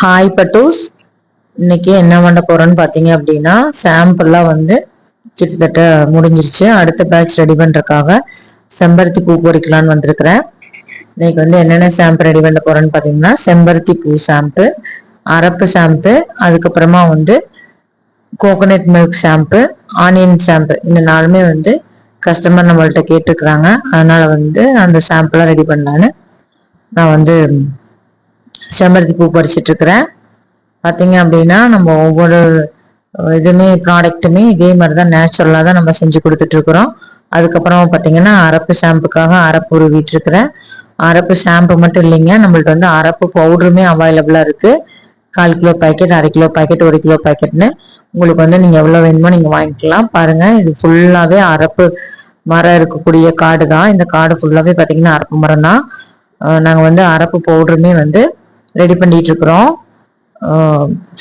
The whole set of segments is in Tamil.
ஹாய் பட்டூஸ் இன்னைக்கு என்ன பண்ண போறோம்னு பார்த்தீங்க அப்படின்னா சாம்பிள்லாம் வந்து கிட்டத்தட்ட முடிஞ்சிருச்சு. அடுத்த பேட்ச் ரெடி பண்ணுறதுக்காக செம்பருத்தி பூ பொறிக்கலான்னு வந்திருக்கிறேன். இன்னைக்கு வந்து என்னென்ன ஷாம்பு ரெடி பண்ண போறோம்னு பார்த்தீங்கன்னா செம்பருத்தி பூ ஷாம்பு அரப்பு ஷாம்பு அதுக்கப்புறமா வந்து coconut milk shampoo onion shampoo இந்த நாலுமே வந்து கஸ்டமர் நம்மள்கிட்ட கேட்டுருக்குறாங்க. அதனால வந்து அந்த ஷாம்புலாம் ரெடி பண்ணலான்னு நான் வந்து செம்பருத்தி பூ பறிச்சுட்டு இருக்கிறேன் பார்த்தீங்க அப்படின்னா நம்ம ஒவ்வொரு இதுவுமே ப்ராடக்ட்டுமே இதே மாதிரி தான் நேச்சுரலாக தான் நம்ம செஞ்சு கொடுத்துட்டு இருக்கிறோம் அதுக்கப்புறம் பார்த்தீங்கன்னா அரப்பு ஷாம்புக்காக அரப்பு உருவிட்டு இருக்கிறேன் அரப்பு ஷாம்பு மட்டும் இல்லைங்க நம்மள்ட்ட வந்து அரப்பு பவுடருமே அவைலபிளாக இருக்குது கால் கிலோ பாக்கெட் அரை கிலோ பாக்கெட் ஒரு கிலோ பாக்கெட்னு உங்களுக்கு வந்து நீங்கள் எவ்வளோ வேணுமோ நீங்கள் வாங்கிக்கலாம். பாருங்கள் இது ஃபுல்லாகவே அரப்பு மரம் இருக்கக்கூடிய காடு தான் இந்த காடு ஃபுல்லாகவே பார்த்தீங்கன்னா அரப்பு மரம் தான் நாங்கள் வந்து அரப்பு பவுடருமே வந்து ரெடி பண்ணிட்டு இருக்கிறோம்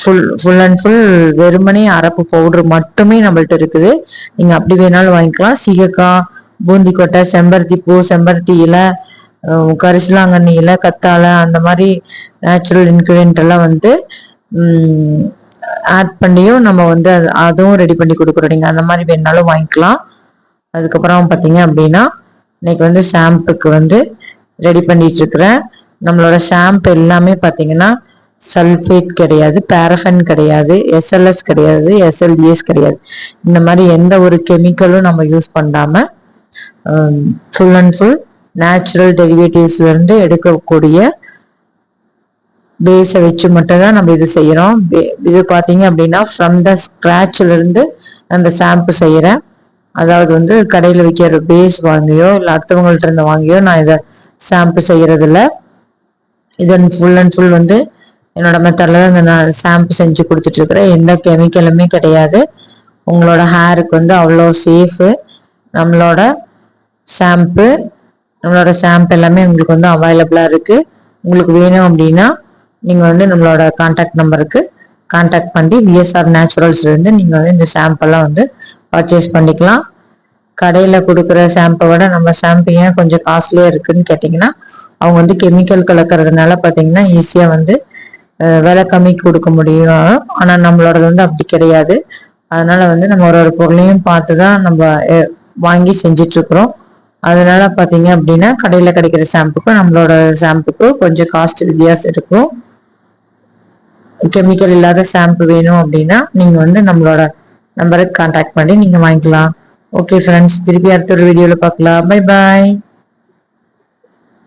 ஃபுல் ஃபுல் அண்ட் ஃபுல் வெறுமனே அரப்பு பவுடர் மட்டுமே நம்மள்ட்ட இருக்குது. நீங்கள் அப்படி வேணாலும் வாங்கிக்கலாம். சீகக்காய் பூந்தி கொட்டை செம்பருத்தி பூ செம்பருத்தி இலை கரிசலாங்கண்ணி இலை கத்தாழை அந்த மாதிரி நேச்சுரல் இன்க்ரீடியன்ட் எல்லாம் வந்து ஆட் பண்ணியும் நம்ம வந்து அதுவும் ரெடி பண்ணி கொடுக்குறோம். நீங்கள் அந்த மாதிரி வேணாலும் வாங்கிக்கலாம். அதுக்கப்புறம் பார்த்தீங்க அப்படின்னா இன்னைக்கு வந்து ஷாம்புக்கு வந்து ரெடி பண்ணிட்டு இருக்கிறேன் நம்மளோட ஷாம்பு எல்லாமே பார்த்தீங்கன்னா சல்ஃபேட் கிடையாது பேரஃபன் கிடையாது எஸ்எல்எஸ் கிடையாது எஸ்எல்பிஎஸ் கிடையாது. இந்த மாதிரி எந்த ஒரு கெமிக்கலும் நம்ம யூஸ் பண்ணாமல் ஃபுல் அண்ட் ஃபுல் நேச்சுரல் டெரிவேட்டிவ்ஸ்லேருந்து எடுக்கக்கூடிய பேஸை வச்சு மட்டும் தான் நம்ம இது செய்கிறோம் இது பார்த்தீங்க அப்படின்னா ஃப்ரம் த ஸ்க்ராட்ச்லேருந்து அந்த ஷாம்பு செய்கிறேன் அதாவது வந்து கடையில் விற்கிற பேஸ் வாங்கியோ இல்லை அடுத்தவங்கள்ட்ட இருந்து வாங்கியோ நான் இதை ஷாம்பு செய்கிறதில்ல இதன் ஃபுல் அண்ட் ஃபுல் வந்து என்னோட மெத்தடில் தான் இந்த நான் ஷாம்பு செஞ்சு கொடுத்துட்ருக்குறேன் எந்த கெமிக்கலுமே கிடையாது. உங்களோட ஹேருக்கு வந்து அவ்வளோ சேஃபு நம்மளோட ஷாம்பு நம்மளோட ஷாம்பு எல்லாமே உங்களுக்கு வந்து அவைலபிளாக இருக்குது உங்களுக்கு வேணும் அப்படின்னா நீங்கள் வந்து நம்மளோட கான்டாக்ட் நம்பருக்கு கான்டாக்ட் பண்ணி விஎஸ்ஆர் நேச்சுரல்ஸ்லேருந்து நீங்கள் வந்து இந்த ஷாம்பெல்லாம் வந்து பர்ச்சேஸ் பண்ணிக்கலாம். கடையில் கொடுக்குற ஷாம்பை விட நம்ம ஷாம்பு ஏன் கொஞ்சம் காஸ்ட்லியாக இருக்குதுன்னு கேட்டிங்கன்னா அவங்க வந்து கெமிக்கல் கலக்கிறதுனால பார்த்தீங்கன்னா ஈஸியாக வந்து விலை கம்மி கொடுக்க முடியும். ஆனால் நம்மளோடது வந்து அப்படி கிடையாது. அதனால வந்து நம்ம ஒரு ஒரு பொருளையும் பார்த்து தான் நம்ம வாங்கி செஞ்சிட்ருக்குறோம். அதனால பார்த்தீங்க அப்படின்னா கடையில் கிடைக்கிற ஷாம்புக்கும் நம்மளோட ஷாம்புக்கும் கொஞ்சம் காஸ்ட் வித்தியாசம் இருக்கும். கெமிக்கல் இல்லாத ஷாம்பு வேணும் அப்படின்னா நீங்கள் வந்து நம்மளோட நம்பருக்கு கான்டாக்ட் பண்ணி நீங்கள் வாங்கிக்கலாம். ஓகே ஃப்ரெண்ட்ஸ் திருப்பி அடுத்த ஒரு வீடியோவில் பார்க்கலாம். Bye bye